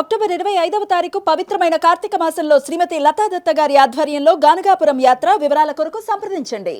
October ఇరవై ఐదవ తారీఖు పవిత్రమైన కార్తీక మాసంలో శ్రీమతి లతాదత్త గారి ఆధ్వర్యంలో గానగాపురం యాత్ర వివరాల కొరకు సంప్రదించండి.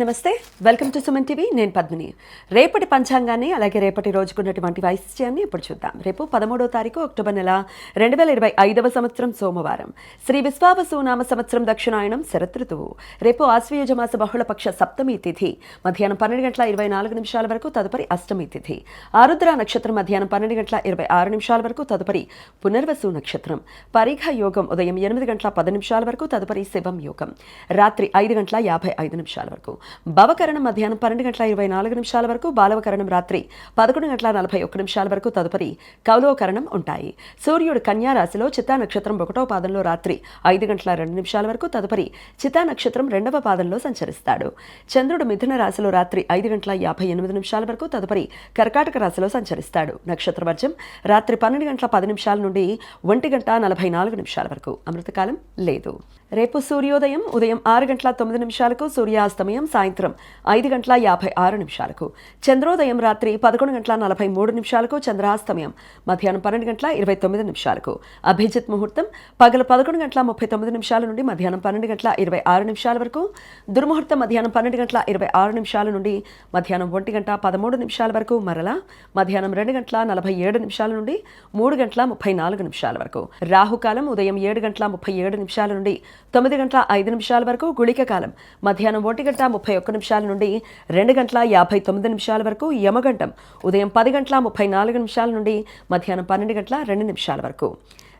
నమస్తే. వెల్కమ్ టు సుమన్ టీవీ నేను పద్మిని. రేపటి పంచాంగాన్ని అలాగే రేపటి రోజుకున్నటువంటి వైశిష్యాన్ని ఇప్పుడు చూద్దాం. రేపు పదమూడో తారీఖు అక్టోబర్ నెల రెండు వేల ఇరవై ఐదవ సంవత్సరం సోమవారం. శ్రీ విశ్వావసు నామ సంవత్సరం దక్షిణాయనం శరతృతువు రేపు ఆశ్వయుజమాస బహుళపక్ష సప్తమి తిథి. మధ్యాహ్నం పన్నెండు గంటల ఇరవై నాలుగు నిమిషాల వరకు తదుపరి అష్టమి తిథి. ఆరుద్ర నక్షత్రం మధ్యాహ్నం పన్నెండు గంటల ఇరవై ఆరు నిమిషాల వరకు తదుపరి పునర్వసు నక్షత్రం. పరిఘ యోగం ఉదయం ఎనిమిది గంటల పది నిమిషాల వరకు తదుపరి శివం యోగం. రాత్రి ఐదు గంటల యాభై ఐదు నిమిషాల వరకు. భవకరణం మధ్యాహ్నం పన్నెండు గంటల ఇరవై నాలుగు నిమిషాల వరకు బాలవకరణం రాత్రి పదకొండు గంటల నలభై ఒక్క నిమిషాల వరకు తదుపరి కౌలవకరణం ఉంటాయి. సూర్యుడు కన్యా రాశిలో చిత్తా నక్షత్రం ఒకటో పాదంలో రాత్రి ఐదు గంటల రెండు నిమిషాల వరకు తదుపరి చిత్తా నక్షత్రం రెండవ పాదంలో సంచరిస్తాడు. చంద్రుడు మిథున రాశిలో రాత్రి ఐదు గంటల యాభై ఎనిమిది నిమిషాల వరకు తదుపరి కర్కాటక రాశిలో సంచరిస్తాడు. నక్షత్ర వర్జం రాత్రి పన్నెండు గంటల పది నిమిషాల నుండి ఒంటి గంట నలభై నాలుగు నిమిషాల వరకు. అమృతకాలం లేదు. రేపు సూర్యోదయం ఉదయం ఆరు గంటల తొమ్మిది నిమిషాలకు సూర్యాస్తమయం సాయంత్రం ఐదు గంటల యాభై ఆరు నిమిషాలకు. చంద్రోదయం రాత్రి పదకొండు గంటల నలభై మూడు నిమిషాలకు చంద్రాస్తమయం. మధ్యాహ్నం పన్నెండు గంటల ఇరవై తొమ్మిది నిమిషాలకు. అభిజిత్ ముహూర్తం పగలు పదకొండు గంటల ముప్పై తొమ్మిది నిమిషాల నుండి మధ్యాహ్నం పన్నెండు గంటల ఇరవై ఆరు నిమిషాల వరకు. దుర్ముహూర్తం మధ్యాహ్నం పన్నెండు గంటల ఇరవై ఆరు నిమిషాల నుండి మధ్యాహ్నం ఒంటి గంట పదమూడు నిమిషాల వరకు మరలా. మధ్యాహ్నం రెండు గంటల నలభై ఏడు నిమిషాల నుండి మూడు గంటల ముప్పై నాలుగు నిమిషాల వరకు. రాహుకాలం ఉదయం ఏడు గంటల ముప్పై ఏడు నిమిషాల నుండి తొమ్మిది గంటల ఐదు నిమిషాల వరకు. గుళిక కాలం మధ్యాహ్నం ఒంటి గంట ముప్పై ఒక్క నిమిషాల నుండి రెండు గంటల యాభై తొమ్మిది నిమిషాల వరకు యమగంటం. ఉదయం పది గంటల ముప్పై నాలుగు నిమిషాల నుండి మధ్యాహ్నం పన్నెండు గంటల రెండు నిమిషాల వరకు.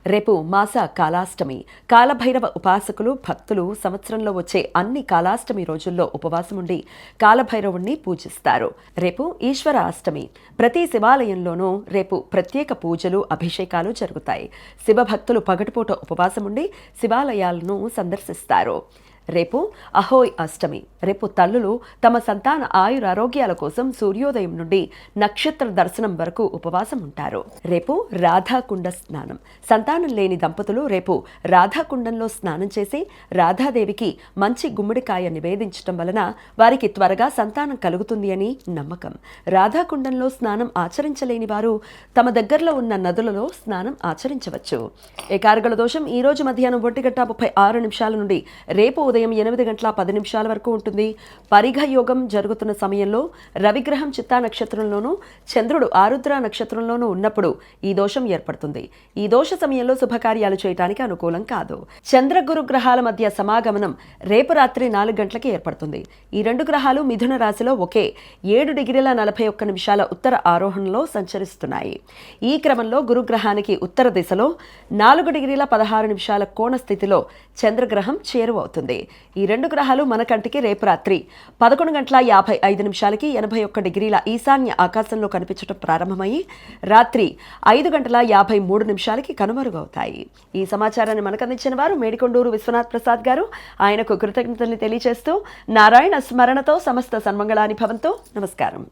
రేపు మాస కాలాష్టమి. కాలభైరవ ఉపాసకులు భక్తులు సంవత్సరంలో వచ్చే అన్ని కాలాష్టమి రోజుల్లో ఉపవాసం ఉండి కాలభైరవుణ్ణి పూజిస్తారు. రేపు ఈశ్వర అష్టమి ప్రతి శివాలయంలోనూ రేపు ప్రత్యేక పూజలు అభిషేకాలు జరుగుతాయి. శివభక్తులు పగటిపూట ఉపవాసం ఉండి శివాలయాలను సందర్శిస్తారు. రేపు అహోయ్ అష్టమి. రేపు తల్లులు తమ సంతాన ఆయురారోగ్యాల కోసం సూర్యోదయం నుండి నక్షత్ర దర్శనం వరకు ఉపవాసం ఉంటారు. రేపు రాధాకుండ స్నానం. సంతానం లేని దంపతులు రేపు రాధాకుండంలో స్నానం చేసి రాధాదేవికి మంచి గుమ్మడికాయ నివేదించటం వలన వారికి త్వరగా సంతానం కలుగుతుంది అని నమ్మకం. రాధాకుండంలో స్నానం ఆచరించలేని వారు తమ దగ్గరలో ఉన్న నదులలో స్నానం ఆచరించవచ్చు. ఏకార్గల దోషం ఈ రోజు మధ్యాహ్నం ఒంటి గంట ముప్పై ఆరు నిమిషాల నుండి రేపు ఉదయం ఎనిమిది గంటల పది నిమిషాల వరకు ఉంటుంది. పరిఘ యోగం జరుగుతున్న సమయంలో రవిగ్రహం చిత్తా నక్షత్రంలోనూ చంద్రుడు ఆరుద్ర నక్షత్రంలోనూ ఉన్నప్పుడు ఈ దోషం ఏర్పడుతుంది. ఈ దోష సమయంలో శుభకార్యాలు చేయటానికి అనుకూలం కాదు. చంద్రగురు గ్రహాల మధ్య సమాగమనం రేపు రాత్రి నాలుగు గంటలకి ఏర్పడుతుంది. ఈ రెండు గ్రహాలు మిథున రాశిలో ఒకే ఏడు డిగ్రీల నలభై ఒక్క నిమిషాల ఉత్తర ఆరోహణలో సంచరిస్తున్నాయి. ఈ క్రమంలో గురుగ్రహానికి ఉత్తర దిశలో నాలుగు డిగ్రీల పదహారు నిమిషాల కోణ స్థితిలో చంద్రగ్రహం చేరువవుతుంది. ఈ రెండు గ్రహాలు మన కంటికి రేపు రాత్రి పదకొండు గంటల యాభై ఐదు నిమిషాలకి ఎనభై ఒక్క డిగ్రీల ఈశాన్య ఆకాశంలో కనిపించడం ప్రారంభమయ్యి రాత్రి ఐదు గంటల యాభై మూడు నిమిషాలకి కనుమరుగవుతాయి. ఈ సమాచారాన్ని మనకు అందించిన వారు మేడికొండూరు విశ్వనాథ్ ప్రసాద్ గారు. ఆయనకు కృతజ్ఞతల్ని తెలియజేస్తూ నారాయణ స్మరణతో సమస్త సన్మంగళాని భవంతో నమస్కారం.